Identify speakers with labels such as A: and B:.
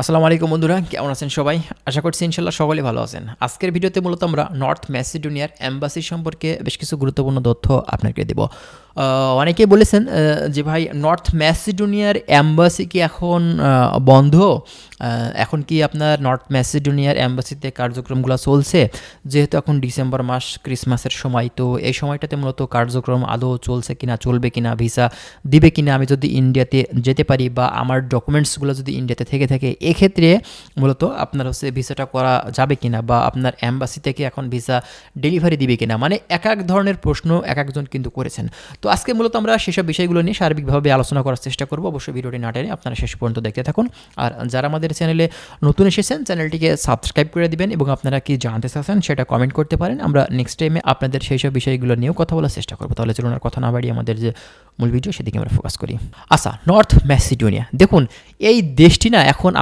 A: আসসালামু আলাইকুম বন্ধুরা, কেমন আছেন সবাই? আশা করছি ইনশাল্লাহ সকলে ভালো আছেন। আজকের ভিডিওতে মূলত আমরা নর্থ ম্যাসিডোনিয়ার অ্যাম্বাসি সম্পর্কে বেশ কিছু গুরুত্বপূর্ণ তথ্য আপনাকে দেব। আহ, অনেকেই বলেছেন যে ভাই নর্থ ম্যাসিডোনিয়ার অ্যাম্বাসি কি এখন বন্ধ? এখন কি আপনার নর্থ ম্যাসিডোনিয়ার অ্যাম্বাসিতে কার্যক্রমগুলো চলছে? যেহেতু এখন ডিসেম্বর মাস ক্রিসমাসের সময় তো এই সময়টাতে মূলত কার্যক্রম আদৌ চলছে কিনা চলবে কিনা ভিসা দিবে কিনা? আমি যদি ইন্ডিয়াতে যেতে পারি বা আমার ডকুমেন্টসগুলো যদি ইন্ডিয়াতে থেকে থাকে এক্ষেত্রে মূলত আপনার হচ্ছে ভিসাটা করা যাবে কিনা বা আপনার অ্যাম্বাসি থেকে এখন ভিসা ডেলিভারি দিবে কিনা? মানে এক এক ধরনের প্রশ্ন এক একজন কিন্তু করেছেন। তো আজকে মূলত আমরা সেসব বিষয়গুলো নিয়ে সার্বিকভাবে আলোচনা করার চেষ্টা করব। অবশ্যই ভিডিওটি না টেনে আপনারা শেষ পর্যন্ত দেখতে থাকুন। আর যারা আমাদের চ্যানেলে নতুন এসেছেন, চ্যানেলটিকে সাবস্ক্রাইব করে দিবেন এবং আপনারা কি জানতে চাচ্ছেন সেটা কমেন্ট করতে পারেন। আমরা নেক্সট টাইমে আপনাদের সেই সব বিষয়গুলো নিয়েও কথা বলার চেষ্টা করব। তাহলে চলুন আর কথা না বাড়িয়ে আমাদের যে মূল ভিডিও সেদিকে আমরা ফোকাস করি। আচ্ছা নর্থ ম্যাসিডোনিয়া দেখুন, এই দেশটি না এখন